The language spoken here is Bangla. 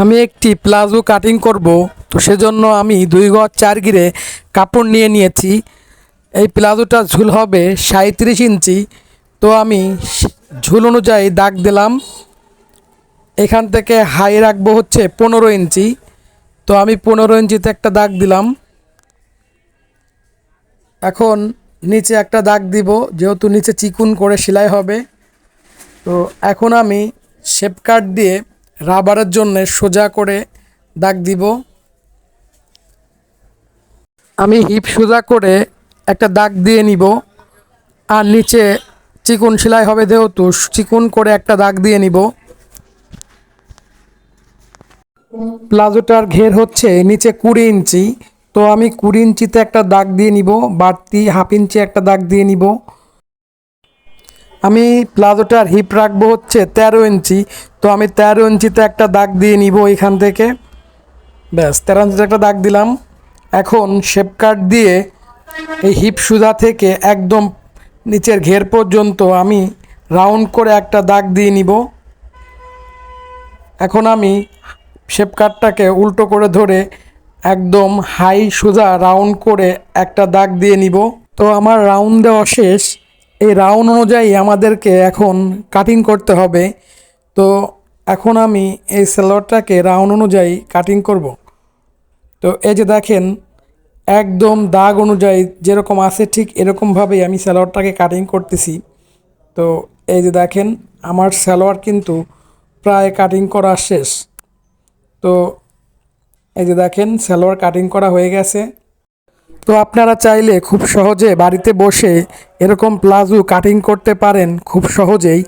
আমি একটি প্লাজো কাটিং করব, তো সেজন্য আমি দুই গজ চার গিরে কাপড় নিয়ে নিয়েছি। এই প্লাজোটা ঝুল হবে সাঁত্রিশ ইঞ্চি, তো আমি ঝুল অনুযায়ী দাগ দিলাম। এখান থেকে হাই রাখব হচ্ছে পনেরো ইঞ্চি, তো আমি পনেরো ইঞ্চিতে একটা দাগ দিলাম। এখন নিচে একটা দাগ দিব, যেহেতু নিচে চিকুন করে সেলাই হবে, তো এখন আমি শেপ কাট দিয়ে রাবারের জন্য সোজা করে দাগ দিব। আমি হিপ সোজা করে একটা দাগ দিয়ে নিব। আর নিচে চিকুন সেলাই হবে যেহেতু, চিকুন করে একটা দাগ দিয়ে নিব। প্লাজোটার ঘের হচ্ছে নিচে কুড়ি ইঞ্চি। তো আমি কুড়ি ইঞ্চিতে একটা দাগ দিয়ে নিব, বাড়তি হাফ ইঞ্চি একটা দাগ দিয়ে নিব। আমি প্লাজোটার হিপ রাখব হচ্ছে তেরো ইঞ্চি। তো আমি তেরো ইঞ্চিতে একটা দাগ দিয়ে নিব এখান থেকে। ব্যাস, তেরো ইঞ্চিতে একটা দাগ দিলাম। এখন শেপ কাট দিয়ে এই হিপ সুজা থেকে একদম নিচের ঘের পর্যন্ত আমি রাউন্ড করে একটা দাগ দিয়ে নিব। এখন আমি শেপ কাটটাকে উল্টো করে ধরে একদম হাই সোজা রাউন্ড করে একটা দাগ দিয়ে নিব। তো আমার রাউন্ড দেওয়া শেষ। এই রাউন্ড অনুযায়ী আমাদেরকে এখন কাটিং করতে হবে। তো এখন আমি এই সেলোয়ারটাকে রাউন্ড অনুযায়ী কাটিং করব। তো এই যে দেখেন, একদম দাগ অনুযায়ী যেরকম আছে ঠিক এরকমভাবেই আমি সালোয়ারটাকে কাটিং করতেছি। তো এই যে দেখেন, আমার সালোয়ার কিন্তু প্রায় কাটিং করা শেষ। তো এই যে দেখেন সালোয়ার কাটিং করা হয়ে গেছে। তো আপনারা চাইলে খুব সহজে বাড়িতে বসে এরকম প্লাজো কাটিং করতে পারেন খুব সহজেই।